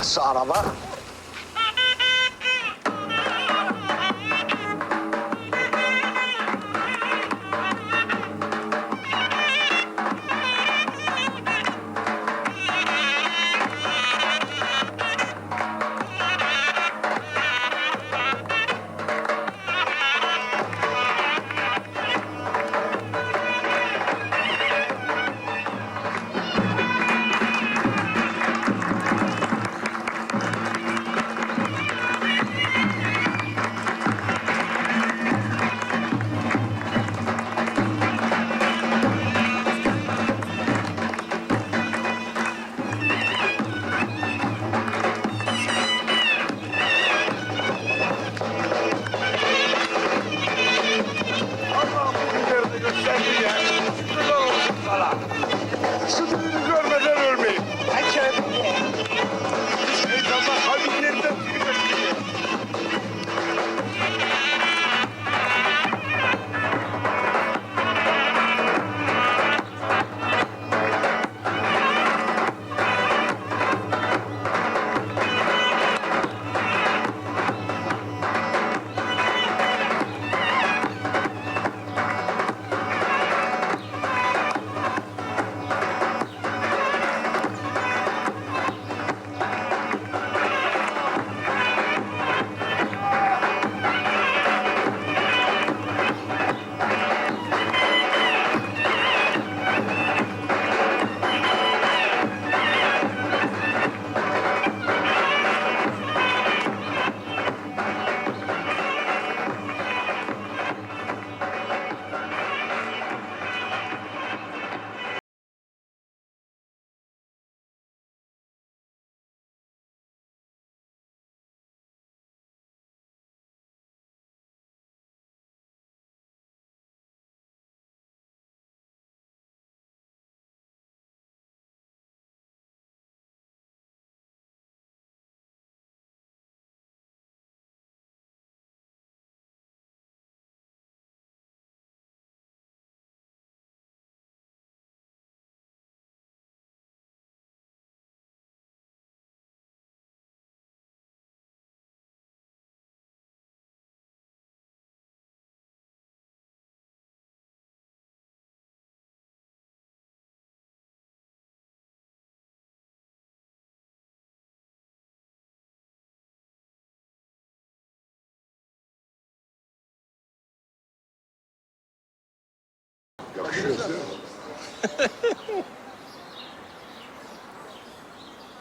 Nasıl araba?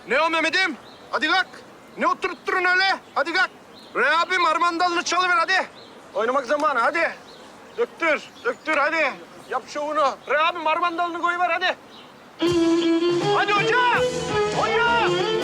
Ne o Mehmet'im? Hadi kalk. Ne oturup durun öyle? Hadi kalk. Re abim armandalını çalıver hadi. Oynamak zamanı hadi. Döktür, döktür hadi. Yap şovunu. Re abim armandalını koyuver hadi. Hadi hoca! Hoca!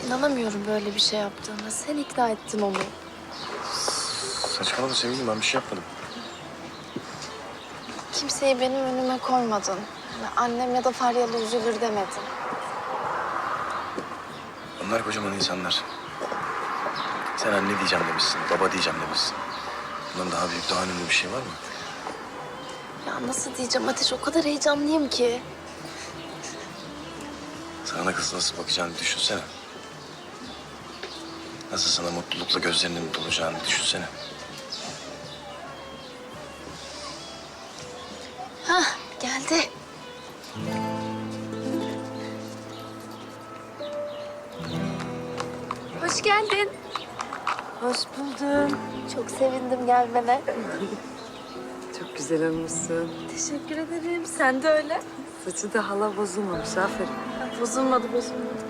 İnanamıyorum böyle bir şey yaptığına. Sen ikna ettin onu. Saçmalama sevgilim ben bir şey yapmadım. Kimseyi benim önüme koymadın. Annem ya da Faryalı üzülür demedin. Onlar kocaman insanlar. Sen anne diyeceğim demişsin, baba diyeceğim demişsin. Bundan daha büyük, daha önemli bir şey var mı? Ya nasıl diyeceğim Ateş o kadar heyecanlıyım ki. Sana kız nasıl bakacağını düşünsene. Nasıl sana mutlulukla gözlerinin dolacağını düşünsene. Hah geldi. Hoş geldin. Hoş buldum. Çok sevindim gelmene. Çok güzel olmuşsun. Teşekkür ederim. Sen de öyle. Saçı da hala bozulmamış. Aferin. Bozulmadı bozulmadı.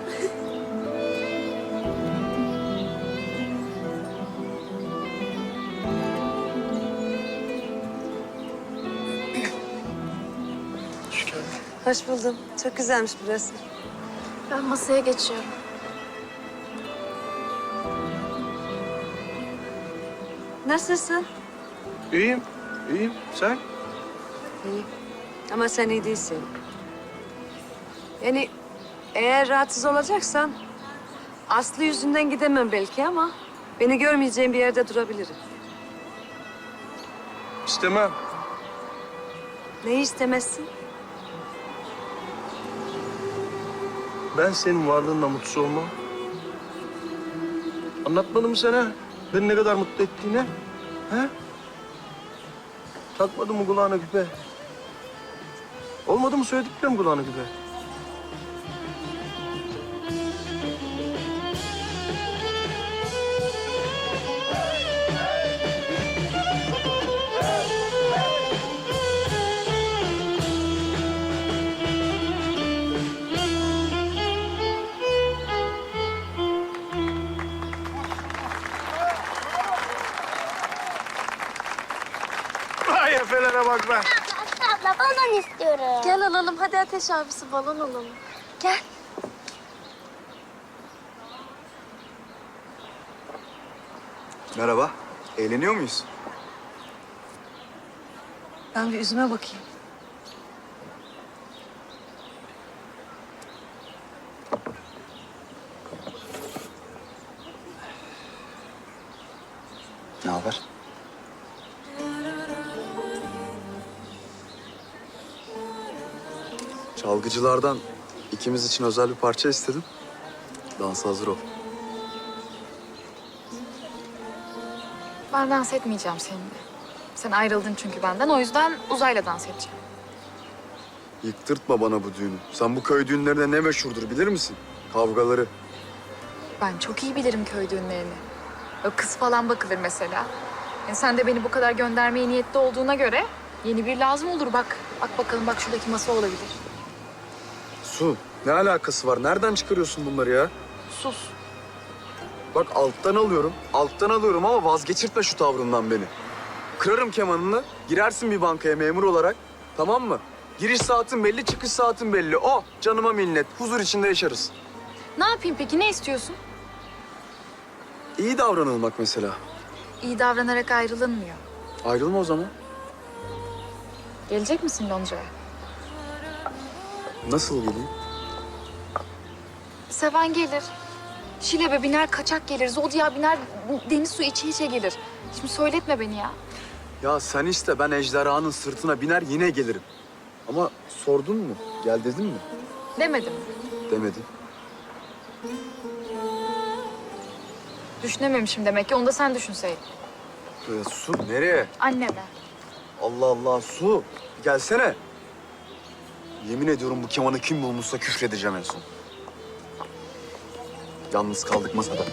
Hoş buldum. Çok güzelmiş burası. Ben masaya geçiyorum. Nasılsın? İyiyim, iyiyim. Sen? İyi. Ama sen iyi değilsin. Yani eğer rahatsız olacaksan Aslı yüzünden gidemem belki ama beni görmeyeceğim bir yerde durabilirim. İstemem. Neyi istemezsin? Ben senin varlığınla mutsuz olmam. Anlatmadım mı sana beni ne kadar mutlu ettiğini? He? Takmadın mı kulağına küpe? Olmadı mı söylediklerim kulağına küpe? İstiyorum. Gel alalım. Hadi Ateş abisi balon alalım. Gel. Merhaba. Eğleniyor muyuz? Ben bir yüzüme bakayım. Ne haber? Çalgıcılardan ikimiz için özel bir parça istedim. Dansa hazır ol. Ben dans etmeyeceğim seninle. Sen ayrıldın çünkü benden. O yüzden uzayla dans edeceğim. Yıktırtma bana bu düğünü. Sen bu köy düğünlerinde ne meşhurdur bilir misin? Kavgaları. Ben çok iyi bilirim köy düğünlerini. Böyle kız falan bakılır mesela. Yani sen de beni bu kadar göndermeye niyetli olduğuna göre yeni bir lazım olur bak. Bak bakalım bak şuradaki masa olabilir. Su, ne alakası var? Nereden çıkarıyorsun bunları ya? Sus. Bak alttan alıyorum, alttan alıyorum ama vazgeçirtme şu tavrından beni. Kırarım kemanını, girersin bir bankaya memur olarak. Tamam mı? Giriş saatin belli, çıkış saatin belli. O canıma minnet, huzur içinde yaşarız. Ne yapayım peki ne istiyorsun? İyi davranılmak mesela. İyi davranarak ayrılınmıyor. Ayrılma o zaman. Gelecek misin Lonca'ya? Nasıl geleyim? Seven gelir. Şilebe biner, kaçak gelir. Zodya biner, deniz suyu içe içe gelir. Şimdi söyletme beni ya. Ya sen iste ben ejderhanın sırtına biner yine gelirim. Ama sordun mu? Gel dedin mi? Demedim. Demedin. Düşünememişim demek ki. Onu da sen düşünseydin. Ee, su nereye? Anneme. Allah Allah su. Gelsene. Yemin ediyorum bu kemanı kim bulmuşsa küfredeceğim en son. Yalnız kaldık masada.